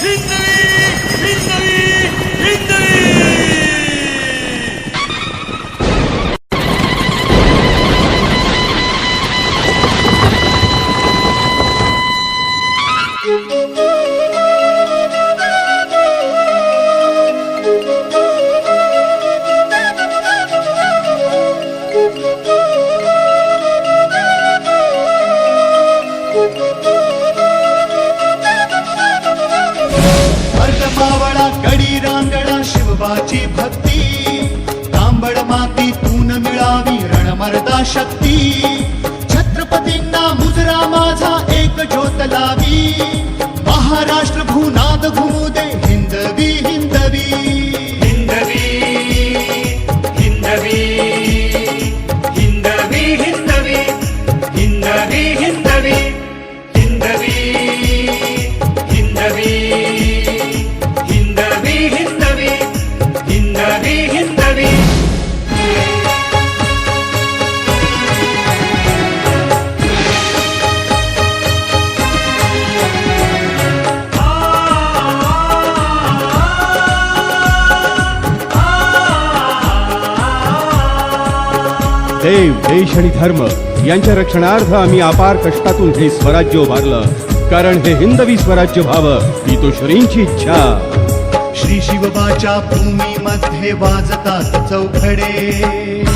Hindari! Hindari! देवाची भक्ती. तांबड मातीतून मिळावी रणमर्दा शक्ती. छत्रपतींना मुजरा माझा एक ज्योत लावी. महाराष्ट्र हिंदवी हिंदवी. देव देश आणि धर्म यांच्या रक्षणार्थ आम्ही अपार कष्टातून हे स्वराज्य उभारलं. कारण हे हिंदवी स्वराज्य व्हावं ही तो श्रींची इच्छा. श्री शिवबाच्या भूमीमध्ये वाजतात चौखडे.